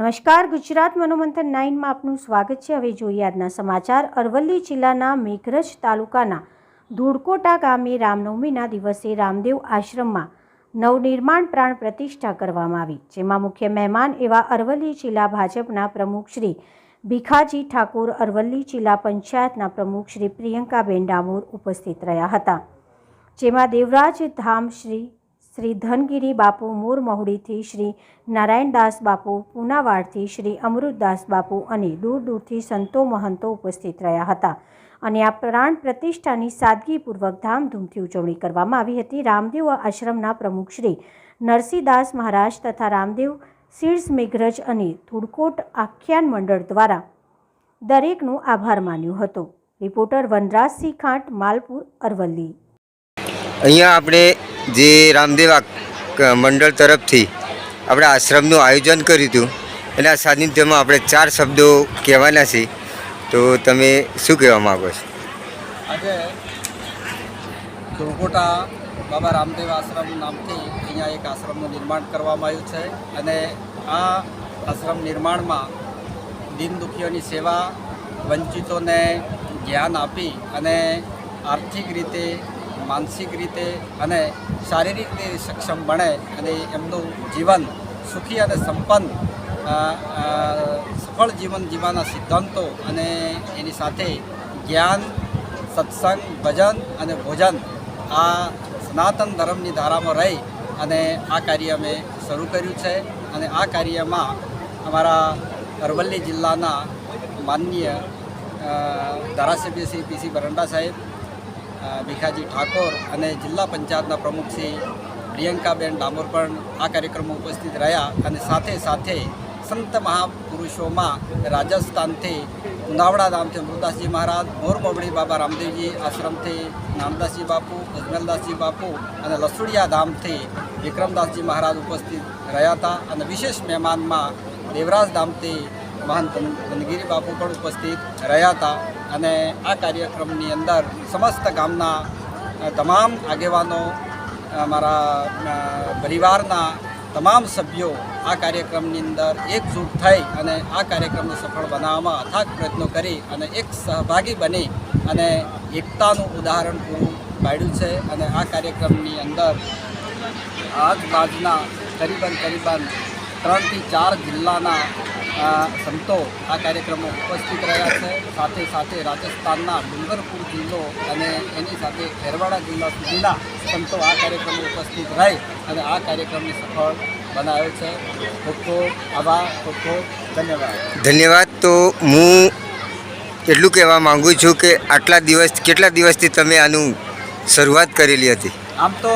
નમસ્કાર, ગુજરાત મનોમંથન નાઇનમાં આપનું સ્વાગત છે. હવે જોઈએ આજના સમાચાર. અરવલ્લી જિલ્લાના મેઘરજ તાલુકાના ધૂળકોટા ગામે રામનવમીના દિવસે રામદેવ આશ્રમમાં નવનિર્માણ પ્રાણ પ્રતિષ્ઠા કરવામાં આવી, જેમાં મુખ્ય મહેમાન એવા અરવલ્લી જિલ્લા ભાજપના પ્રમુખ શ્રી ભીખાજી ઠાકોર, અરવલ્લી જિલ્લા પંચાયતના પ્રમુખ શ્રી પ્રિયંકાબેન ડામોર ઉપસ્થિત રહ્યા હતા. જેમાં દેવરાજ ધામ શ્રી શ્રી ધનગીરી બાપુ મોર મહુડીથી શ્રી નારાયણદાસ બાપુ પૂનાવાડથી શ્રી અમૃતદાસ બાપુ અને દૂર દૂરથી સંતો મહંતો ઉપસ્થિત રહ્યા હતા. અને આ પ્રાણ પ્રતિષ્ઠાની સાદગીપૂર્વક ધામધૂમથી ઉજવણી કરવામાં આવી હતી. રામદેવ આશ્રમના પ્રમુખ શ્રી નરસિંહદાસ મહારાજ તથા રામદેવ સીડ્સ મેઘરજ અને ધૂળકોટ આખ્યાન મંડળ દ્વારા દરેકનો આભાર માન્યો હતો. રિપોર્ટર વનરાજસિંહ ખાંટ, માલપુર, અરવલ્લી. અહીંયા આપણે જે રામદેવ મંડળ તરફથી આપણે આશ્રમનું આયોજન કર્યું હતું. એના સાનિધ્યમાં આપણે ચાર શબ્દો કહેવાના છે. તો તમે શું કહેવા માગો છો? આજે ધુળકોટા બાબા રામદેવ આશ્રમ નામથી અહીંયા એક આશ્રમનું નિર્માણ કરવામાં આવ્યું છે. અને આ આશ્રમ નિર્માણમાં દીનદુખીઓની સેવા, વંચિતોને જ્ઞાન આપી અને આર્થિક રીતે, માનસિક રીતે અને શારીરિક રીતે સક્ષમ બને અને એમનું જીવન સુખી અને સંપન્ન સફળ જીવન જીવવાના સિદ્ધાંતો અને એની સાથે જ્ઞાન, સત્સંગ, ભજન અને ભોજન આ સનાતન ધર્મની ધારામાં રહી અને આ કાર્ય અમે શરૂ કર્યું છે અને આ કાર્યમાં અમારા અરવલ્લી જિલ્લાના માનનીય ધારાસભ્ય શ્રી પીસી બરંડા સાહેબ ભીખાજી ઠાકોર અને જિલ્લા પંચાયતના પ્રમુખ શ્રી પ્રિયંકાબેન ડામોર પણ આ કાર્યક્રમમાં ઉપસ્થિત રહ્યા અને સાથે સાથે સંત મહાપુરુષોમાં રાજસ્થાનથી ઉનાવડા ધામથી અમૃતદાસજી મહારાજ મોરબવડી બાબા રામદેવજી આશ્રમથી નામદાસજી બાપુ અજમેલદાસજી બાપુ અને લસુડિયા ધામથી વિક્રમદાસજી મહારાજ ઉપસ્થિત રહ્યા હતા અને વિશેષ મહેમાનમાં દેવરાજ ધામથી મહંત ધનગીરી બાપુ પણ ઉપસ્થિત રહ્યા હતા. અને આ કાર્યક્રમની અંદર સમસ્ત ગામના તમામ આગેવાનો, અમારા પરિવારના તમામ સભ્યો આ કાર્યક્રમની અંદર એકજૂટ થઈ અને આ કાર્યક્રમને સફળ બનાવવામાં અથાગ પ્રયત્નો કરી અને એક સહભાગી બની અને એકતાનું ઉદાહરણ પૂરું પાડ્યું છે અને આ કાર્યક્રમની અંદર આજુબાજુના કરીબન કરીબન ત્રણથી ચાર જિલ્લાના સંતો આ કાર્યક્રમમાં ઉપસ્થિત રહ્યા છે. સાથે સાથે રાજસ્થાનના ડુંગરપુર જિલ્લો અને એની સાથે ખેરવાડા જિલ્લા સુધીના સંતો આ કાર્યક્રમમાં ઉપસ્થિત રહી અને આ કાર્યક્રમને સફળ બનાવ્યો છે. ખૂબ ખૂબ આભાર ખૂબ ખૂબ ધન્યવાદ. ધન્યવાદ. તો હું એટલું કહેવા માગું છું કે આટલા દિવસ કેટલા દિવસથી તમે આનું શરૂઆત કરેલી હતી? આમ તો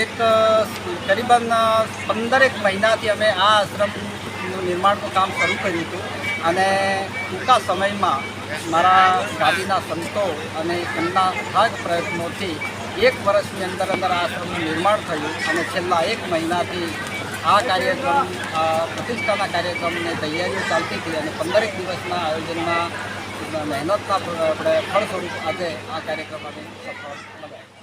એક કરીબન પંદરેક મહિનાથી અમે આ આશ્રમનું નિર્માણનું કામ શરૂ કર્યું હતું અને ટૂંકા સમયમાં મારા ગાદીના સંતો અને એમના અથાગ પ્રયત્નોથી એક વર્ષની અંદર અંદર આ આશ્રમનું નિર્માણ થયું અને છેલ્લા એક મહિનાથી આ કાર્યક્રમ પ્રતિષ્ઠાના કાર્યક્રમની તૈયારીઓ ચાલતી હતી અને પંદરેક દિવસના આયોજનમાં મહેનતના આપણે ફળ સ્વરૂપ આજે આ કાર્યક્રમ અમે સફળ બનાવ્યો.